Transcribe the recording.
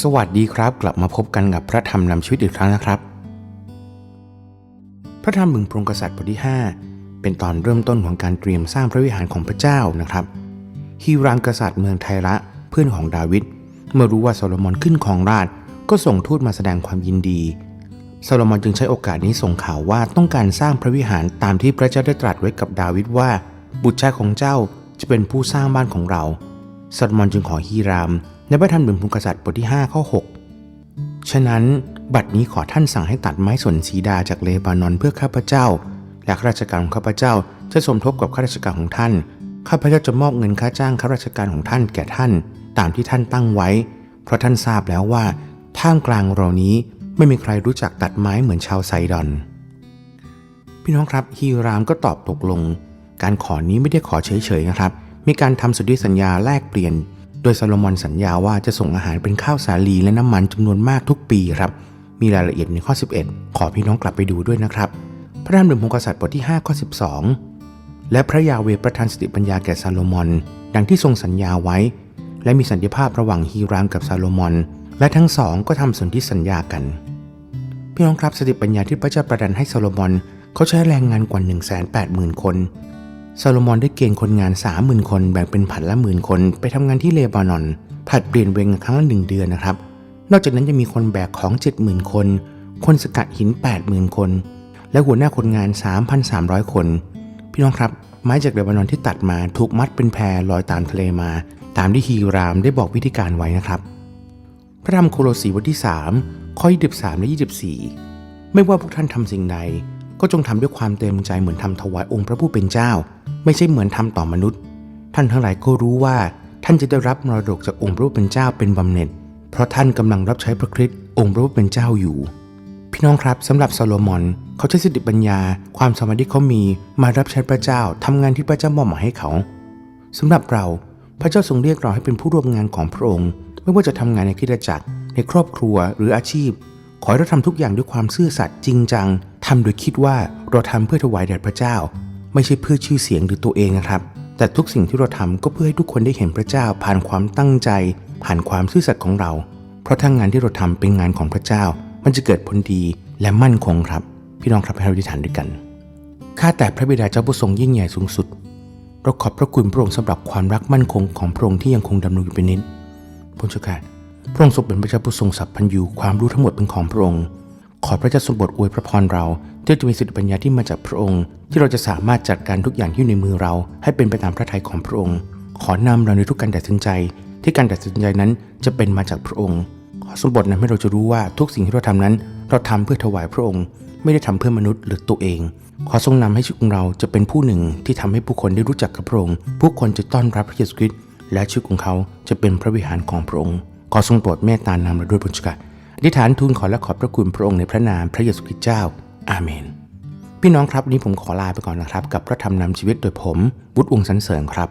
สวัสดีครับ กลับมาพบกันกับพระธรรมนำชีวิตอีกครั้งนะครับ พระธรรมบึงพรงกษัตริย์บทที่ 5 เป็นตอนเริ่มต้นของการเตรียมสร้างพระวิหารของพระเจ้านะครับฮีรามกษัตริย์เมืองไทระเพื่อนของดาวิดเมื่อรู้ว่าโซโลมอนขึ้นครองราชก็ส่งทูตมาแสดงความยินดีโซโลมอนจึงใช้โอกาสนี้ส่งข่าวว่าต้องการสร้างพระวิหารตามที่พระเจ้าได้ตรัสไว้กับดาวิดว่า บุตรชายของเจ้าจะเป็นผู้สร้างบ้านของเราโซโลมอนจึงขอฮีราม ในพระธรรมบึงพรงกษัตริย์บทที่ 5 ข้อ 6 ฉะนั้นบัดนี้ขอท่านสั่งให้ตัดไม้สนสีดาจากเลบานอนเพื่อข้าพเจ้า และข้าราชการของข้าพเจ้าจะสมทบกับข้าราชการของท่าน ข้าพเจ้าจะมอบเงินค่าจ้างข้าราชการของท่านแก่ท่าน ตามที่ท่านตั้งไว้ เพราะท่านทราบแล้วว่า ท่ามกลางเรานี้ไม่มีใครรู้จักตัดไม้เหมือนชาวไซดอน พี่น้องครับฮีรามก็ตอบตกลง การขอนี้ไม่ได้ขอเฉยๆนะครับ มีการทำสนธิสัญญาแลกเปลี่ยน โดยซาโลมอนสัญญาว่าจะส่งอาหารเป็นข้าวสาลีและน้ำมันจำนวนมากทุกปีครับ มีรายละเอียดในข้อ 11 ขอพี่น้องกลับไปดูด้วยนะครับ พระธรรมหนึ่งพงกษัตริย์บทที่ 5 ข้อ 12 และพระยาเวประทานสติปัญญาแก่ซาโลมอน ดังที่ทรงสัญญาไว้ และมีสันติภาพระหว่างฮีรามกับซาโลมอน และทั้งสองก็ทำสนธิสัญญากัน พี่น้องครับสติปัญญาที่พระเจ้าประทานให้ซาโลมอนเขาใช้แรงงานกว่า 180,000 คน ซาโลมอนได้เกณฑ์คนงาน 30,000 คนแบ่งเป็นผัดละหมื่นคน ไปทำงานที่เลบานอนผัดเปลี่ยนเวรครั้งละหนึ่งเดือนนะครับ นอกจากนั้นยังมีคนแบกของ 70,000 คน คนสกัดหิน 80,000 คน และหัวหน้าคนงาน 3,300 คน พี่น้องครับ ไม้จากเลบานอนที่ตัดมาถูกมัดเป็นแพลอยตามทะเลมา ตามที่ฮีรามได้บอกวิธีการไว้นะครับ พระธรรมโคโลสีบทที่ 3 ข้อ23และ24 ไม่ว่าพวกท่านทำสิ่งใด ก็จงทำด้วยความเต็มใจเหมือนทำถวายองค์พระผู้เป็นเจ้า ไม่ใช่เหมือนทำต่อมนุษย์ ท่านทั้งหลายก็รู้ว่า ท่านจะได้รับมรดกจากองค์พระผู้เป็นเจ้าเป็นบำเหน็จ เพราะท่านกำลังรับใช้พระคริสต์องค์พระผู้เป็นเจ้าอยู่ พี่น้องครับสำหรับซาโลมอนเขาใช้สติปัญญา ความสามารถที่เขามีมารับใช้พระเจ้าทำงานที่พระเจ้ามอบหมายให้เขาสำหรับเราพระเจ้าทรงเรียกเราให้เป็นผู้ร่วมงานของพระองค์ ไม่ว่าจะทำงานในคริสตจักรในครอบครัวหรืออาชีพ ขอให้เราทำทุกอย่างด้วยความซื่อสัตย์จริงจัง ทำโดยคิดว่าเราทำเพื่อถวายแด่พระเจ้า ไม่ใช่เพื่อชื่อเสียงหรือตัวเองนะครับ แต่ทุกสิ่งที่เราทำก็เพื่อให้ทุกคนได้เห็นพระเจ้า ผ่านความตั้งใจ ผ่านความซื่อสัตย์ของเรา เพราะถ้างานที่เราทำเป็นงานของพระเจ้า มันจะเกิดผลดีและมั่นคงครับ พี่น้องครับให้เราอธิษฐานด้วยกันข้าแต่พระบิดาเจ้าผู้ทรงยิ่งใหญ่สูงสุดเราขอบพระคุณพระองค์สำหรับความรักมั่นคงของพระองค์ที่ยังคงดำรงอยู่เป็นนิจพระเจ้าค่ะพระองค์ทรงเป็นพระเจ้าผู้ทรงสัพพันยูความรู้ทั้งหมดเป็นของพระองค์ ขอพระเจ้าทรงโปรดอวยพระพรเราที่จะมีสติปัญญาที่มาจากพระองค์ ที่เราจะสามารถจัดการทุกอย่างที่อยู่ในมือเรา ให้เป็นไปตามพระทัยของพระองค์ ขอนำเราในทุกการตัดสินใจ ที่การตัดสินใจนั้นจะเป็นมาจากพระองค์ ขอทรงโปรดนให้เราจะรู้ว่าทุกสิ่งที่เราทำนั้น เราทำเพื่อถวายพระองค์ ไม่ได้ทำเพื่อมนุษย์หรือตัวเอง ขอทรงนำให้ชีวิตของเราจะเป็นผู้หนึ่งที่ทำให้ผู้คนได้รู้จักกับพระองค์ ผู้คนจะต้อนรับพระเยซูคริสต์และชีวิตของเขาจะเป็นพระวิหารของพระองค์ ขอทรงโปรดเมตตานำเราด้วยบุญชกา ธิษฐานทูลขอและขอบพระคุณพระองค์ในพระนามพระเยซูคริสต์เจ้า อาเมน พี่น้องครับวันนี้ผมขอลาไปก่อนนะครับ กับพระธรรมนำชีวิตโดยผมวุฒิวงศ์สันเสริญครับ